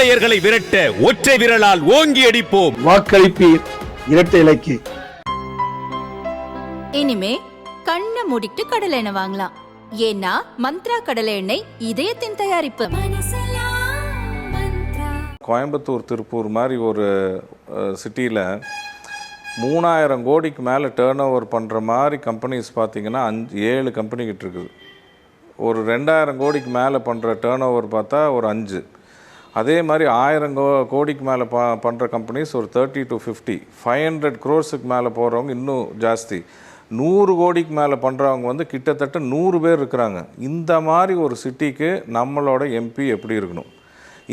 கொள்ளையர்களை விரட்ட ஒற்றை விரலால் ஓங்கி அடிப்போம். வாக்களிப்பீர் இரட்டை இலைக்கு. இனிமே கண்ணை மூடிட்டு கடலை எண்ணெய் வாங்கலாம். ஏன்னா மந்த்ரா கடலை எண்ணெய் இதயத்தின் தயாரிப்பு. கோயம்புத்தூர் திருப்பூர் மாதிரி ஒரு சிட்டியில் மூணாயிரம் கோடிக்கு மேலே டேர்ன் ஓவர் பண்ணுற மாதிரி கம்பெனிஸ் பார்த்தீங்கன்னா அஞ்சு ஏழு கம்பெனி கிட்ட இருக்குது. ஒரு ரெண்டாயிரம் கோடிக்கு மேலே பண்ணுற டேர்ன் ஓவர் பார்த்தா ஒரு அஞ்சு. அதே மாதிரி ஆயிரம் கோ கோடிக்கு மேலே ப பண்ணுற கம்பெனிஸ் ஒரு thirty to fifty five hundred க்ரோர்ஸுக்கு மேலே போகிறவங்க இன்னும் ஜாஸ்தி. நூறு கோடிக்கு மேலே பண்ணுறவங்க வந்து கிட்டத்தட்ட நூறு பேர் இருக்கிறாங்க. இந்த மாதிரி ஒரு சிட்டிக்கு நம்மளோட எம்பி எப்படி இருக்கணும்?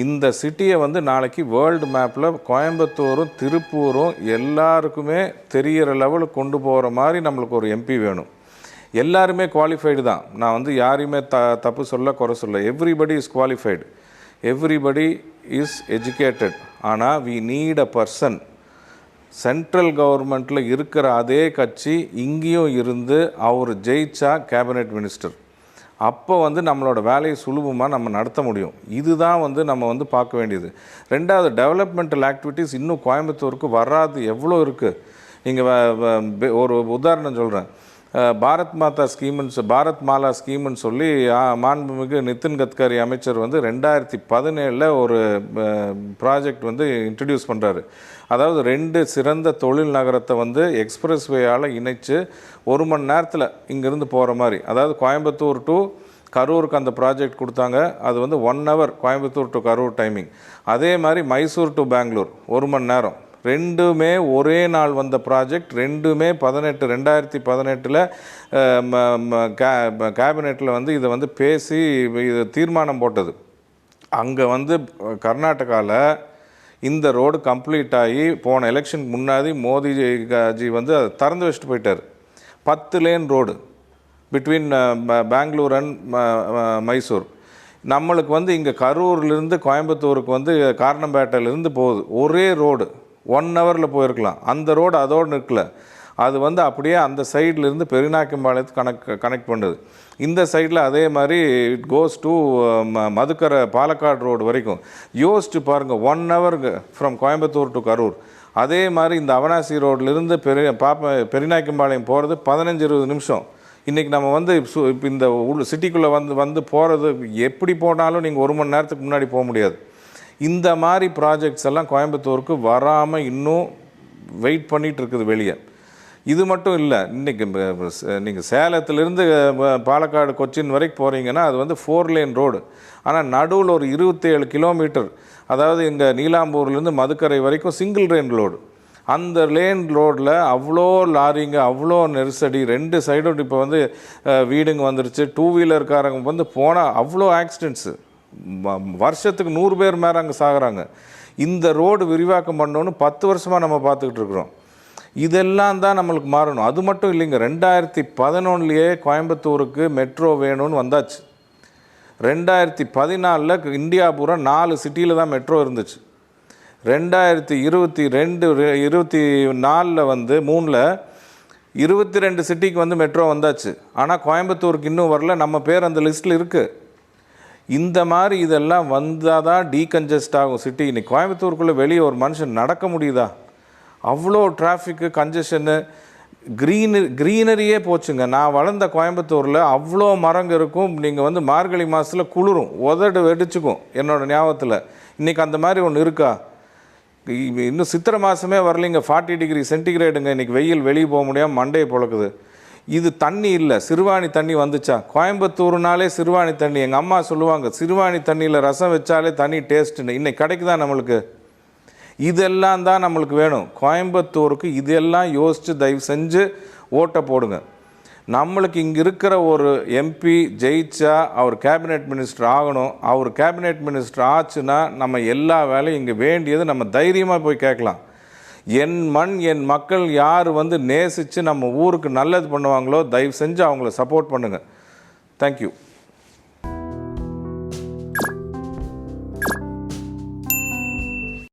இந்த சிட்டியை வந்து நாளைக்கு வேர்ல்டு மேப்பில் கோயம்புத்தூரும் திருப்பூரும் எல்லாருக்குமே தெரிகிற லெவலுக்கு கொண்டு போகிற மாதிரி நம்மளுக்கு ஒரு எம்பி வேணும். எல்லாருமே குவாலிஃபைடு தான். நான் வந்து யாரையுமே த தப்பு சொல்ல குறை சொல்ல. Everybody is qualified everybody is educated ஆனால் we need a person central கவர்மெண்ட்டில் இருக்கிற அதே கட்சி இங்கேயும் இருந்து அவர் ஜெயிச்சா கேபினெட் மினிஸ்டர் அப்போ வந்து நம்மளோட வேலையை சுலபமாக நம்ம நடத்த முடியும். இதுதான் வந்து நம்ம வந்து பார்க்க வேண்டியது. ரெண்டாவது டெவலப்மெண்டல் ஆக்டிவிட்டீஸ் இன்னும் கோயம்புத்தூருக்கு வராது. எவ்வளோ இருக்குது நீங்கள் ஒரு உதாரணம் சொல்கிறேன் பாரத் மாதா ஸ்கீம்னு பாரத் மாலா ஸ்கீம்னு சொல்லி மாண்புமிகு நிதின் கட்கரி அமைச்சர் வந்து ரெண்டாயிரத்தி பதினேழில் ஒரு ப்ராஜெக்ட் வந்து இன்ட்ரடியூஸ் பண்ணுறாரு அதாவது ரெண்டு சிறந்த தொழில் நகரத்தை வந்து எக்ஸ்பிரஸ் வேயால் இணைச்சு ஒரு மணி நேரத்தில் இங்கேருந்து போகிற மாதிரி. அதாவது கோயம்புத்தூர் டு கரூருக்கு அந்த ப்ராஜெக்ட் கொடுத்தாங்க. அது வந்து one hour Coimbatore to Karur timing அதே மாதிரி மைசூர் டு பெங்களூர் ஒரு மணி நேரம். ரெண்டுமே ஒரே நாள் வந்த ப்ராஜெக்ட் ரெண்டுமே பதினெட்டு ரெண்டாயிரத்தி பதினெட்டில் கேபினெட்டில் வந்து இதை வந்து பேசி இது தீர்மானம் போட்டது. அங்கே வந்து கர்நாடகாவில் இந்த ரோடு கம்ப்ளீட் ஆகி போன எலெக்ஷனுக்கு முன்னாடி மோடி ஜி வந்து அதை திறந்து வச்சுட்டு போயிட்டார். பத்து lane road between Bangalore and Mysore நம்மளுக்கு வந்து இங்கே கரூர்லேருந்து கோயம்புத்தூருக்கு வந்து காரணம்பேட்டையிலேருந்து போகுது. ஒரே ரோடு ஒன் ஹவரில் போயிருக்கலாம். அந்த ரோடு அதோடு நிற்கல. அது வந்து அப்படியே அந்த சைட்லேருந்து பெருநாயக்கம்பாளையத்துக்கு கனெக்ட் கனெக்ட் பண்ணுது. இந்த சைடில் அதே மாதிரி it goes to Madukkarai Palakkad road வரைக்கும். யோசிச்சு பாருங்கள் ஒன் ஹவருக்கு ஃப்ரம் கோயம்புத்தூர் டு கரூர். அதே மாதிரி இந்த அவனாசி ரோட்லேருந்து பெரிய பாப்ப பெருநாயக்கம்பாளையம் போகிறது பதினஞ்சு இருபது நிமிஷம். இன்றைக்கி நம்ம வந்து சு- இப்போ இந்த உள் சிட்டிக்குள்ளே வந்து வந்து போகிறது எப்படி போனாலும் நீங்கள் ஒரு மணி நேரத்துக்கு முன்னாடி போக முடியாது. இந்த மாதிரி ப்ராஜெக்ட்ஸ் எல்லாம் கோயம்புத்தூருக்கு வராமல் இன்னும் வெயிட் பண்ணிகிட்டு இருக்குது வெளியே. இது மட்டும் இல்லை இன்றைக்கி நீங்கள் சேலத்துலேருந்து பாலக்காடு கொச்சின் வரைக்கும் போகிறீங்கன்னா அது வந்து ஃபோர் லேன் ரோடு ஆனால் நடுவில் ஒரு இருபத்தேழு கிலோமீட்டர் அதாவது இங்கே நீலாம்பூர்லேருந்து மதுக்கரை வரைக்கும் சிங்கிள் லேன் ரோடு அந்த லேன் ரோட்டில் அவ்வளோ லாரிங்க அவ்வளோ நெரிசடி ரெண்டு சைடும் இப்போ வந்து வீடுங்க வந்துருச்சு டூ வீலர்காரங்க வந்து போனால் அவ்வளோ ஆக்சிடென்ட்ஸு வருஷத்துக்கு நூறு பேர் மேலே அங்கே சாகுறாங்க. இந்த ரோடு விரிவாக்கம் பண்ணோன்னு பத்து வருஷமாக நம்ம பார்த்துக்கிட்டு இருக்கிறோம். இதெல்லாம் தான் நம்மளுக்கு மாறணும். அது மட்டும் இல்லைங்க ரெண்டாயிரத்தி பதினொன்றுலேயே கோயம்புத்தூருக்கு மெட்ரோ வேணும்னு வந்தாச்சு. ரெண்டாயிரத்தி பதினாலில் இந்தியா பூரா நாலு சிட்டியில் தான் மெட்ரோ இருந்துச்சு. ரெண்டாயிரத்தி இருபத்தி ரெண்டு இருபத்தி நாலில் வந்து மூணில் இருபத்தி ரெண்டு சிட்டிக்கு வந்து மெட்ரோ வந்தாச்சு. ஆனால் கோயம்புத்தூருக்கு இன்னும் வரல. நம்ம பேர் அந்த லிஸ்ட்டில் இருக்குது இந்த மாதிரி இதெல்லாம் வந்தால் தான் டீகன்ஜஸ்ட் ஆகும் சிட்டி இன்றைக்கி கோயம்புத்தூருக்குள்ளே வெளியே ஒரு மனுஷன் நடக்க முடியுதா? அவ்வளோ டிராஃபிக்கு கன்ஜஷனு க்ரீனு க்ரீனரியே போச்சுங்க. நான் வளர்ந்த கோயம்புத்தூரில் அவ்வளோ மரங்க இருக்கும். நீங்கள் வந்து மார்கழி மாதத்தில் குளிரும். உதடு வெடிச்சுக்கும் என்னோடய ஞாபகத்தில். இன்றைக்கி அந்த மாதிரி ஒன்று இருக்கா? இன்னும் சித்திரை மாதமே வரலைங்க. ஃபார்ட்டி டிகிரி சென்டிகிரேடுங்க இன்றைக்கி வெயில் வெளியே போக முடியாமல் மண்டையை பிழக்குது. இது தண்ணி இல்லை சிறுவாணி தண்ணி வந்துச்சா? கோயம்புத்தூர்னாலே சிறுவாணி தண்ணி. எங்கள் அம்மா சொல்லுவாங்க சிறுவாணி தண்ணியில் ரசம் வச்சாலே தண்ணி டேஸ்ட்டுன்னு இன்னைக்கு கிடைக்குதா நம்மளுக்கு? இதெல்லாம் தான் நம்மளுக்கு வேணும். கோயம்புத்தூருக்கு இதெல்லாம் யோசித்து தயவு செஞ்சு ஓட்டை போடுங்க. நம்மளுக்கு இங்கே இருக்கிற ஒரு எம்பி ஜெயிச்சா அவர் கேபினெட் மினிஸ்டர் ஆகணும். அவர் கேபினெட் மினிஸ்டர் ஆச்சுன்னா நம்ம எல்லா வேலையும் இங்கே வேண்டியது நம்ம தைரியமாக போய் கேட்கலாம். என் மண் என் மக்கள் யார் வந்து நேசித்து நம்ம ஊருக்கு நல்லது பண்ணுவாங்களோ தயவு செஞ்சு அவங்கள சப்போர்ட் பண்ணுங்கள் தேங்க்யூ